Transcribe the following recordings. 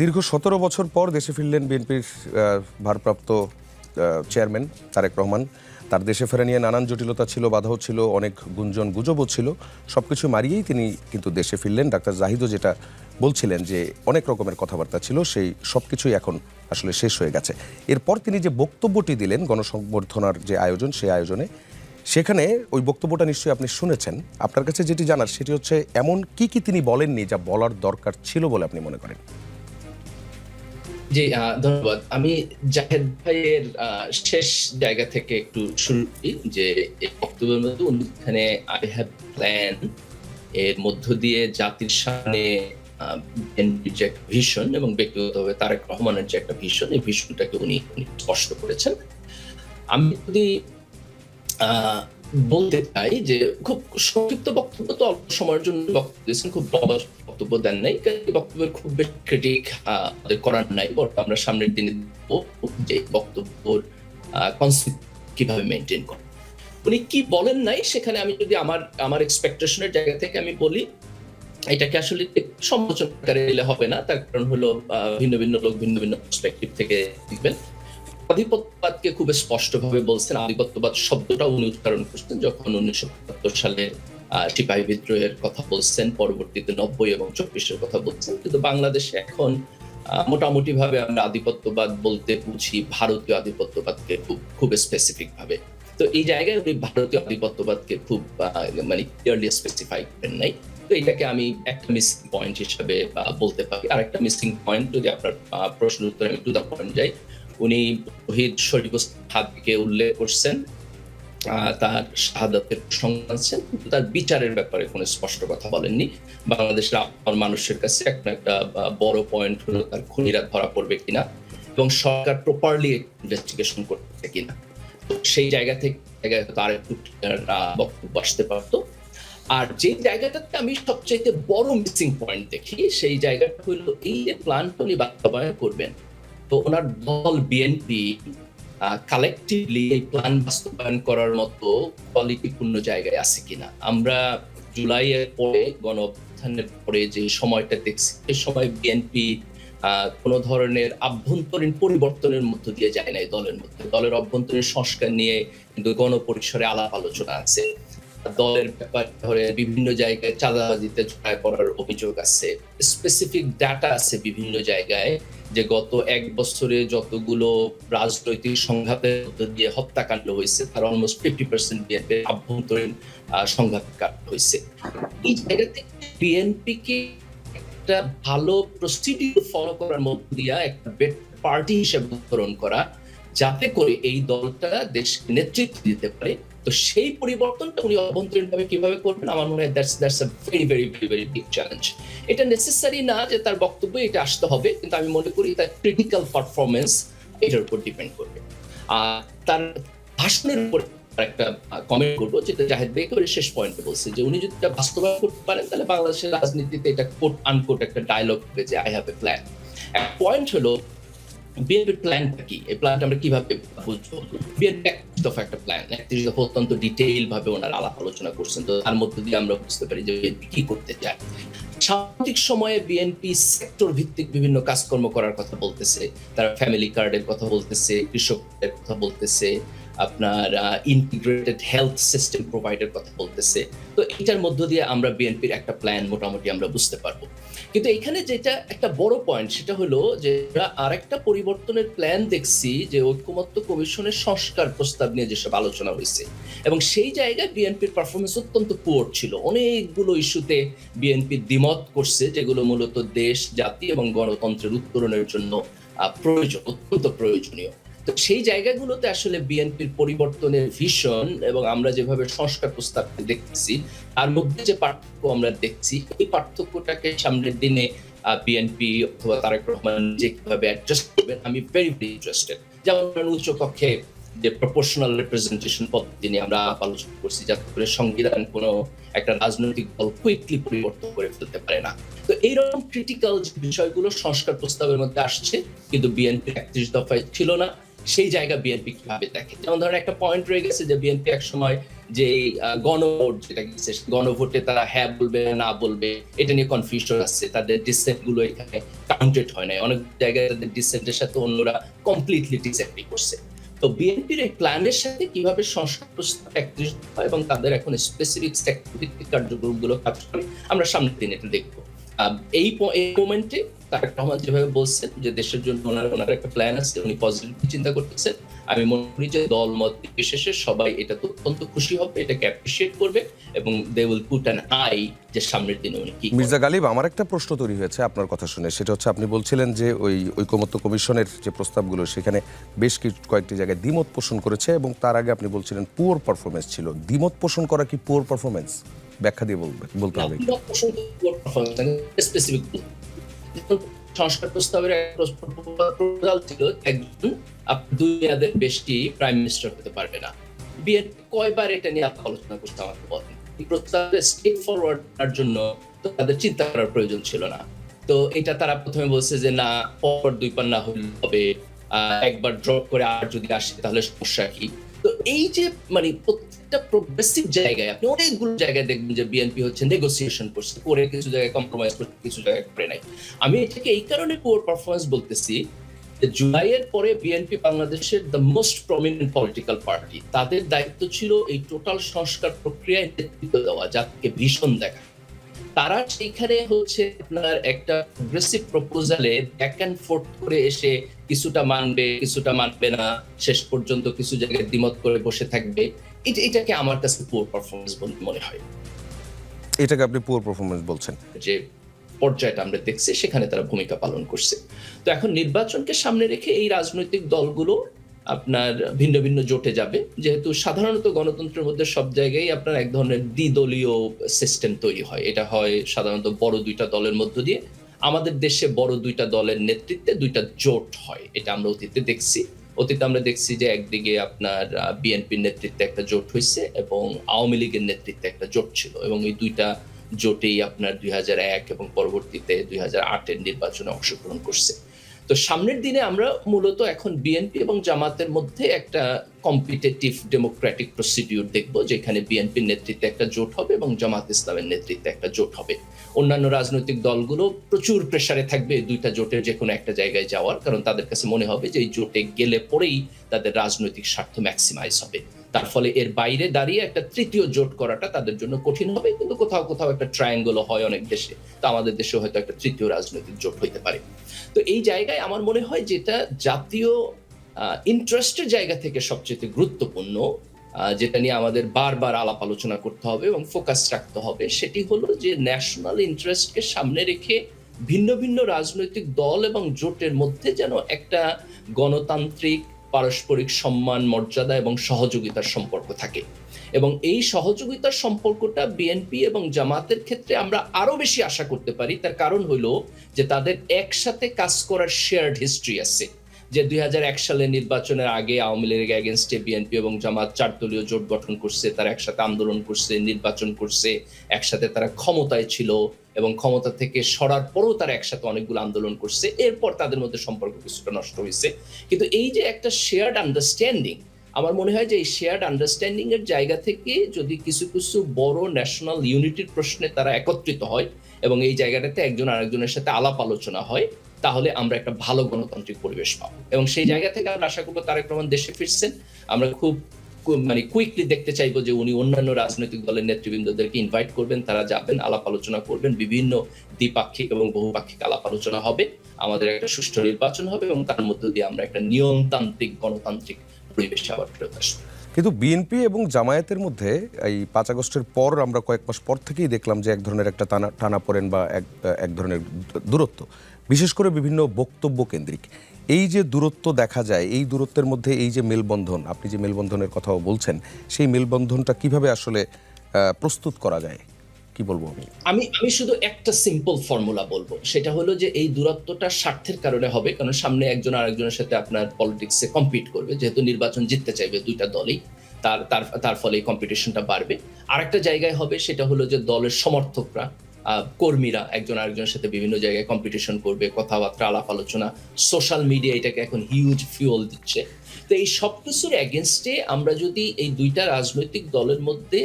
দীর্ঘ সতেরো বছর পর দেশে ফিরলেন বিএনপির ভারপ্রাপ্ত চেয়ারম্যান তারেক রহমান। তার দেশে ফেরা নিয়ে নানান জটিলতা ছিল, বাধাও ছিল, অনেক গুঞ্জন, গুজবও ছিল। সব কিছু মারিয়েই তিনি কিন্তু দেশে ফিরলেন। ডাক্তার জাহিদও যেটা বলছিলেন যে, অনেক রকমের কথাবার্তা ছিল, সেই সব কিছুই এখন আসলে শেষ হয়ে গেছে। এরপর তিনি যে বক্তব্যটি দিলেন, গণসংবর্ধনার যে আয়োজন, সেই আয়োজনে, সেখানে ওই বক্তব্যটা নিশ্চয়ই আপনি শুনেছেন। আপনার কাছে যেটি জানার, সেটি হচ্ছে, এমন কি কি তিনি বলেননি যা বলার দরকার ছিল বলে আপনি মনে করেন? জি ধন্যবাদ। আমি জাহেদ ভাইয়ের শেষ জায়গা থেকে একটু শুরু করি যে বক্তব্যের মধ্যে উনি এখানে আই হ্যাভ প্ল্যান এর মধ্য দিয়ে জাতির সামনে যে একটা ভীষণ এবং ব্যক্তিগতভাবে তারেক রহমানের যে একটা ভীষণ, এই ভীষণটাকে উনি স্পষ্ট করেছেন। আমি যদি বলতে চাই যে খুব সংক্ষিপ্ত বক্তব্য তো অল্প সময়ের জন্য বক্তব্য দিয়েছেন, খুব বড় বক্তব্য দেন নাই বক্তব্যের খুব বেশি ক্রিটিক করার নাই, বরং আমরা সামনের দিনে যে বক্তব্যর কনসেপ্ট কীভাবে মেনটেন করে। উনি কি বলেন নাই সেখানে আমি যদি আমার আমার এক্সপেকটেশনের জায়গা থেকে আমি বলি, এটাকে আসলে সমালোচনা নিলে হবে না, তার কারণ হলো ভিন্ন ভিন্ন লোক ভিন্ন ভিন্ন পার্সপেক্টিভ থেকে দেখবেন। আধিপত্যবাদকে খুব স্পষ্টভাবে বলছেন আধিপত্যবাদ শব্দটা উনি উচ্চারণ করছেন যখন উনিশশো বাহাত্তর সালে সিপাহী বিদ্রোহের কথা বলছেন পরবর্তীতে নব্বই এবং চব্বিশের কথা বলছেন। কিন্তু বাংলাদেশে এখন মোটামুটি ভাবে আমরা আধিপত্যবাদ বলতে বুঝি ভারতীয় আধিপত্যবাদকে খুব খুব স্পেসিফিক ভাবে। তো এই জায়গায় উনি ভারতীয় আধিপত্যবাদকে খুব মানে ক্লিয়ারলি স্পেসিফাই করেন নাই। তো এটাকে আমি একটা মিসিং পয়েন্ট হিসাবে বলতে পারি। আর একটা মিসিং পয়েন্ট যদি আপনার আহ, প্রশ্নের উত্তরে আমি টু দ্য পয়েন্ট যাই উনি শহীদ শরীফ হাতকে উল্লেখ করছেন তার শাহাদাতের প্রসঙ্গ আনছেন, কিন্তু তার বিচারের ব্যাপারে কোনো স্পষ্ট কথা বলেননি। বাংলাদেশের আমার মানুষের কাছে একটা একটা বড় পয়েন্ট হলো তার খুনিরা ধরা পড়বে কিনা এবং সরকার প্রপারলি ইনভেস্টিগেশন করছে কিনা। সেই জায়গা থেকে জায়গায় তার একটু বক্তব্য আসতে পারতো। আর যে জায়গাটাতে আমি সবচাইতে বড় মিসিং পয়েন্ট দেখি, সেই জায়গাটা হলো এই যে প্ল্যানটা উনি বাস্তবায়ন করবেন তো ওনার দল বিএনপি কালেকটিভলি এই প্ল্যান বাস্তবায়ন করার মতো কোয়ালিটিপূর্ণ জায়গায় আছে কিনা? আমরা জুলাইয়ের পরে গণ অভ্যুত্থানের পরে যে সময়টা দেখছি, সে সময় বিএনপি কোনো ধরনের আভ্যন্তরীণ পরিবর্তনের মধ্য দিয়ে যায় নাই দলের মধ্যে। দলের অভ্যন্তরীণ সংস্কার নিয়ে কিন্তু গণপরিসরে আলাপ আলোচনা আছে। দলের ব্যাপার ধরে বিভিন্ন জায়গায় চাঁদাবাজিতে জড়ায় পড়ার অভিযোগ আছে। স্পেসিফিক ডাটা আছে বিভিন্ন জায়গায় যে গত এক বছরে যতগুলো রাজনৈতিক সংঘাতের মধ্য দিয়ে হত্যাকাণ্ড হয়েছে, তার অলমোস্ট ফিফটি পার্সেন্ট বিএনপির আভ্যন্তরীণ সংঘাতকাণ্ড হয়েছে। এই জায়গা থেকে বিএনপি কে একটা ভালো প্রসিডিউর ফলো করার মধ্য দিয়া একটা পার্টি হিসেবে উত্তরণ করা যাতে করে এই দলটা দেশকে নেতৃত্ব দিতে পারে। তো সেই পরিবর্তনটা উনি অভ্যন্তরীণ ভাবে কীভাবে করবেন আমার মনে হয় that's that's a very very very very big challenge এটা নেসেসারি না যে তার বক্তব্য এটা আসতে হবে, কিন্তু আমি মনে করি তার ক্রিটিক্যাল পারফরমেন্স এটার উপর ডিপেন্ড করবে। আর তার ভাষণের উপর একটা কমেন্ট করব, যেটা জাহেদ ভাই একেবারে শেষ পয়েন্টে বলছে, যে উনি যদি বাস্তবায়ন করতে পারেন, তাহলে বাংলাদেশের রাজনীতিতে এটা কোট আনকোট একটা ডায়লগ যে I have a plan point হলো বিএনপির প্ল্যানটা কি? এই প্ল্যানটা আমরা কীভাবে বুঝব? বিএনপি দফা একটা প্ল্যান একত্রিশ দফা অত্যন্ত ডিটেইল ভাবে ওনারা আলাপ আলোচনা করছেন। তো তার মধ্যে দিয়ে আমরা বুঝতে পারি যে বিএনপি কি করতে চায়। সাম্প্রতিক সময়ে বিএনপি সেক্টর ভিত্তিক বিভিন্ন কাজকর্ম করার কথা বলতেছে। তারা ফ্যামিলি কার্ডের কথা বলতেছে, কৃষকদের কথা বলতেছে। আপনার ইন্টিগ্রেটেড হেলথ সিস্টেম প্রোভাইডের কথা বলতেছে। তো এটার মধ্য দিয়ে আমরা বিএনপির একটা প্ল্যান মোটামুটি আমরা বুঝতে পারব। কিন্তু এখানে যেটা একটা বড় পয়েন্ট সেটা হলো যে আমরা আরেকটা পরিবর্তনের প্ল্যান দেখছি যে ঐক্যমত্য কমিশনের সংস্কার প্রস্তাব নিয়ে যেসব আলোচনা হয়েছে। এবং সেই জায়গায় বিএনপির পারফরমেন্স অত্যন্ত পুয়ার ছিল। অনেকগুলো ইস্যুতে বিএনপি দ্বিমত করছে, যেগুলো মূলত দেশ, জাতি এবং গণতন্ত্রের উত্তরণের জন্য প্রয়োজন, অত্যন্ত প্রয়োজনীয়। তো সেই জায়গাগুলোতে আসলে বিএনপির পরিবর্তনের ভীষণ এবং আমরা যেভাবে সংস্কার প্রস্তাব দেখছি তার মধ্যে যে পার্থক্য আমরা দেখছি, এই পার্থক্যটাকে সামনের দিনে বিএনপি অথবা তারেক রহমান যে কীভাবে অ্যাডজাস্ট করবেন, আমি ভেরি ভেরি ইন্টারেস্টেড যেমন উচ্চ কক্ষে যে প্রপোর্শনাল রিপ্রেজেন্টেশন পদ্ধতি নিয়ে আমরা আলোচনা করছি, যাতে করে সংবিধান কোনো একটা রাজনৈতিক দল কুইকলি পরিবর্তন করে ফেলতে পারে না। তো এইরকম ক্রিটিক্যাল বিষয়গুলো সংস্কার প্রস্তাবের মধ্যে আসছে, কিন্তু বিএনপি একত্রিশ দফায় ছিল না। সেই জায়গা বিএনপি কীভাবে দেখে? যেমন ধরেন একটা পয়েন্ট রয়ে গেছে যে বিএনপি এক সময় যে গণভোট যেটা গেছে গণভোটে তারা হ্যাঁ বলবে, না বলবে, এটা নিয়ে কনফিউশন আছে তাদের ডিসেন্টগুলো এখানে কাউন্টেড হয় না অনেক জায়গায় তাদের ডিসেন্টের সাথে অন্যরা কমপ্লিটলি ডিসএগ্রি করছে। তো বিএনপির এই প্ল্যানের সাথে কীভাবে সংস্কার প্রস্তাব একত্রিত হয় এবং তাদের এখন স্পেসিফিক সেক্টর ভিত্তিক কার্যক্রমগুলো কাজ করে আমরা সামনের দিন এটা দেখব। এই এই মোমেন্টে তারেক রহমান যেভাবে বলছেন যে দেশের জন্য ওনার ওনার একটা প্ল্যান আছে উনি পজিটিভ চিন্তা করতেছেন। আমি মনে করি যে দল মত বিশেষে সবাই এটা অত্যন্ত খুশি হবে এটাকে অ্যাপ্রিসিয়েট করবে এবং they will put an eye যে সামনের দিনে উনি কি মির্জা গালিব আমার একটা প্রশ্ন তৈরি হয়েছে আপনার কথা শুনে। সেটা হচ্ছে আপনি বলছিলেন যে ওই ঐকমত্য কমিশনের যে প্রস্তাবগুলো সেখানে বেশ কিছু কয়েকটি জায়গায় দ্বিমত পোষণ করেছে এবং তার আগে আপনি বলছিলেন পুয়ার পারফরমেন্স ছিল। দ্বিমত পোষণ করা কি পুয়ার পারফরমেন্স ব্যাখ্যা দিয়ে বলবে বলতে হবে সংস্কার প্রস্তাবের প্রপোজাল ছিল একজন দুই মেয়াদের বেশি প্রাইম মিনিস্টার হতে পারবে না বিএনপি কয়বার এটা নিয়ে আলোচনা করতে আমাকে বলেন এই প্রস্তাবে ফরওয়ার্ড করার জন্য তাদের চিন্তা করার প্রয়োজন ছিল না তো এটা তারা প্রথমে বলছে যে না পর দুই পান্না হলে হবে একবার ড্রপ করে আর যদি আসে তাহলে সমস্যা কি তো এই যে মানে প্রত্যেকটা প্রোগ্রেসিভ জায়গায়, আপনি অনেকগুলো জায়গায় দেখবেন যে বিএনপি হচ্ছে নেগোসিয়েশন করছে, করে কিছু জায়গায় কম্প্রোমাইজ করছে, কিছু জায়গায় করে নাই। আমি এটাকে এই কারণে পুয়ার পারফরমেন্স বলতেছি জুলাইয়ের পরে বিএনপি বাংলাদেশের the most prominent political party তাদের দায়িত্ব ছিল এই টোটাল সংস্কার প্রক্রিয়ায় নেতৃত্ব দেওয়া, যাকে ভীষণ দেখা। তারা সেইখানে হচ্ছে আপনার একটা প্রোগ্রেসিভ প্রপোজালে ব্যাক অ্যান্ড ফোর্থ করে এসে কিছুটা মানবে কিছুটা মানবে না শেষ পর্যন্ত কিছু জায়গায় দ্বিমত করে বসে থাকবে। এটা এটাকে আমার কাছে পুয়ার পারফরমেন্স বলে মনে হয়। এটাকে আপনি পুয়ার পারফরমেন্স বলছেন। যে পর্যায়টা আমরা দেখছি সেখানে তারা ভূমিকা পালন করছে। তো এখন নির্বাচনকে সামনে রেখে এই রাজনৈতিক দলগুলো আপনার ভিন্ন ভিন্ন জোটে যাবে। যেহেতু সাধারণত গণতন্ত্রের মধ্যে সব জায়গায় আপনার এক ধরনের দ্বিদলীয় সিস্টেম তৈরি হয়। এটা হয় সাধারণত বড় দুইটা দলের মধ্য দিয়ে। আমাদের দেশে বড় দুইটা দলের নেতৃত্বে দুইটা জোট হয়। এটা আমরা অতীতে দেখছি। অতীতে আমরা দেখছি যে একদিকে আপনার বিএনপির নেতৃত্বে একটা জোট হয়েছে এবং আওয়ামী লীগের নেতৃত্বে একটা জোট ছিল এবং এই দুইটা জোটেই আপনার দুই হাজার এক এবং পরবর্তীতে দুই হাজার নির্বাচনে অংশগ্রহণ করছে। তো সামনের দিনে আমরা মূলত এখন বিএনপি এবং জামাতের মধ্যে একটা কম্পিটিটিভ ডেমোক্রেটিক প্রসিডিউর দেখব, যেখানে বিএনপির নেতৃত্বে একটা জোট হবে এবং জামাত ইসলামের নেতৃত্বে একটা জোট হবে। অন্যান্য রাজনৈতিক দলগুলো প্রচুর প্রেসারে থাকবে দুইটা জোটের যে কোনো একটা জায়গায় যাওয়ার, কারণ তাদের কাছে মনে হবে যে এই জোটে গেলে পরেই তাদের রাজনৈতিক স্বার্থ ম্যাক্সিমাইজ হবে। তার ফলে এর বাইরে দাঁড়িয়ে একটা তৃতীয় জোট করাটা তাদের জন্য কঠিন হবে, কিন্তু কোথাও কোথাও একটা ট্রায়াঙ্গল হয় অনেক দেশে। তো আমাদের দেশে হয়তো একটা তৃতীয় রাজনৈতিক জোট হইতে পারে। তো এই জায়গায় আমার মনে হয় যেটা জাতীয় ইন্টারেস্টের জায়গা থেকে সবচেয়ে গুরুত্বপূর্ণ যেটা নিয়ে আমাদের বারবার আলাপ আলোচনা করতে হবে এবং ফোকাস রাখতে হবে, সেটি হলো যে ন্যাশনাল ইন্টারেস্টকে সামনে রেখে ভিন্ন ভিন্ন রাজনৈতিক দল এবং জোটের মধ্যে যেন একটা গণতান্ত্রিক পারস্পরিক সম্মান, মর্যাদা এবং সহযোগিতার সম্পর্ক থাকে। এবং এই সহযোগিতার সম্পর্কটা বিএনপি এবং জামাতের ক্ষেত্রে আমরা আরও বেশি আশা করতে পারি। তার কারণ হলো যে তাদের একসাথে কাজ করার শেয়ার্ড হিস্ট্রি আছে। যে দুই হাজার এক সালে নির্বাচনের আগে আওয়ামী লীগ এগেনস্টে বিএনপি এবং জামাত চার দলীয় জোট গঠন করছে, তারা একসাথে আন্দোলন করছে, নির্বাচন করছে, একসাথে তারা ক্ষমতায় ছিল। এবং ক্ষমতা থেকে সরার পরও তারা একসাথে অনেকগুলো আন্দোলন করছে। এরপর তাদের মধ্যে সম্পর্ক কিছুটা নষ্ট হয়েছে। কিন্তু এই যে একটা শেয়ার্ড আন্ডারস্ট্যান্ডিং আমার মনে হয় যে এই শেয়ার্ড আন্ডারস্ট্যান্ডিং এর জায়গা থেকে যদি কিছু কিছু বড় ন্যাশনাল ইউনিটির প্রশ্নে তারা একত্রিত হয় এবং এই জায়গাটাতে একজন আরেকজনের সাথে আলাপ আলোচনা হয়, তাহলে আমরা একটা ভালো গণতান্ত্রিক পরিবেশ পাবো। এবং সেই জায়গা থেকে আমরা আশা করব তারেক রহমান দেশে ফিরছেন। আমরা খুব মানে কুইকলি দেখতে চাইব যে উনি অন্যান্য রাজনৈতিক দলের নেতৃবৃন্দদেরকে ইনভাইট করবেন, তারা যাবেন, আলাপ আলোচনা করবেন, বিভিন্ন দ্বিপাক্ষিক এবং বহুপাক্ষিক আলাপ আলোচনা হবে, আমাদের একটা সুষ্ঠু নির্বাচন হবে এবং তার মধ্য দিয়ে আমরা একটা নিয়মতান্ত্রিক, গণতান্ত্রিক পরিবেশে আবার ফেরত আসব। কিন্তু বিএনপি এবং জামায়াতের মধ্যে এই পাঁচ আগস্টের পর আমরা কয়েক মাস পর থেকেই দেখলাম যে এক ধরনের একটা টানা টানা পড়েন বা এক এক ধরনের দূরত্ব, বিশেষ করে বিভিন্ন বক্তব্য কেন্দ্রিক। এই যে দূরত্ব দেখা যায়, এই দূরত্বের মধ্যে এই যে মেলবন্ধন, আপনি যে মেলবন্ধনের কথাও বলছেন, সেই মেলবন্ধনটা কীভাবে আসলে প্রস্তুত করা যায়? কি বলব আমি? আমি আমি শুধু একটা সিম্পল ফর্মুলা বলব। সেটা হলো যে এই দূরত্বটা স্বার্থের কারণে হবে, কারণ সামনে একজন আরেকজনের সাথে আপনার পলিটিক্সে কম্পিট করবে। যেহেতু নির্বাচন জিততে চাইবে দুইটা দলই, তার তার তার ফলে কম্পিটিশনটা বাড়বে। আরেকটা জায়গায় হবে, সেটা হলো যে দলের সমর্থকরা কর্মীরা, একজন আরেকজনের সাথে বিভিন্ন জায়গায় কম্পিটিশন করবে, কথাবার্তা, আলাপ আলোচনা সোশ্যাল মিডিয়া এটাকে এখন হিউজ ফিউল দিচ্ছে। তো এই সব কিছুর আমরা যদি এই দুইটা রাজনৈতিক দলের মধ্যে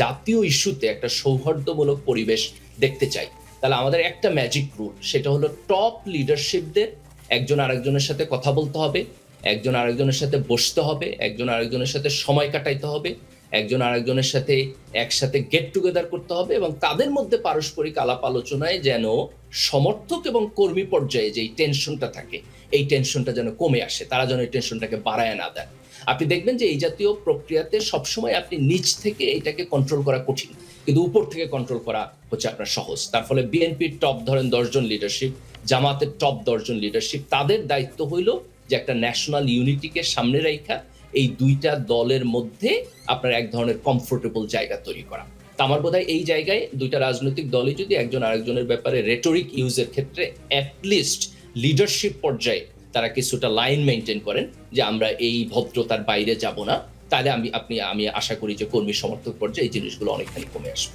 জাতীয় ইস্যুতে একটা সৌহার্দ্যমূলক পরিবেশ দেখতে চাই। তাহলে আমাদের একটা ম্যাজিক রুল সেটা হলো টপ লিডারশিপদের একজন আরেকজনের সাথে কথা বলতে হবে, একজন আরেকজনের সাথে বসতে হবে, একজন আরেকজনের সাথে সময় কাটাইতে হবে, একজন আরেকজনের সাথে একসাথে গেট টুগেদার করতে হবে এবং তাদের মধ্যে পারস্পরিক আলাপ আলোচনায় যেন সমর্থক এবং কর্মী পর্যায়ে যে টেনশনটা থাকে, এই টেনশনটা যেন কমে আসে, তারা যেন এই টেনশনটাকে বাড়ায় না দেয়। আপনি দেখবেন যে এই জাতীয় প্রক্রিয়াতে সবসময় আপনি নিচ থেকে এটাকে কন্ট্রোল করা কঠিন। কিন্তু উপর থেকে কন্ট্রোল করা হচ্ছে আপনার সহজ। তার ফলে বিএনপির টপ ধরেন দশজন লিডারশিপ জামাতের টপ দশজন লিডারশিপ তাদের দায়িত্ব হইল যে একটা ন্যাশনাল ইউনিটিকে সামনে রেখা এই দুইটা দলের মধ্যে আপনার এক ধরনের কমফোর্টেবল জায়গা তৈরি করা। আমার বোধ এই জায়গায় দুইটা রাজনৈতিক দলই যদি একজন আরেকজনের ব্যাপারে রেটরিক ইউজের ক্ষেত্রে অ্যাটলিস্ট লিডারশিপ পর্যায়ে তারা কিছুটা লাইন মেনটেন করেন যে আমরা এই ভদ্রতার বাইরে যাব না। তাহলে আমি, আপনি, আমি আশা করি যে কর্মী সমর্থক পর্যায়ে এই জিনিসগুলো অনেকখানি কমে আসবে।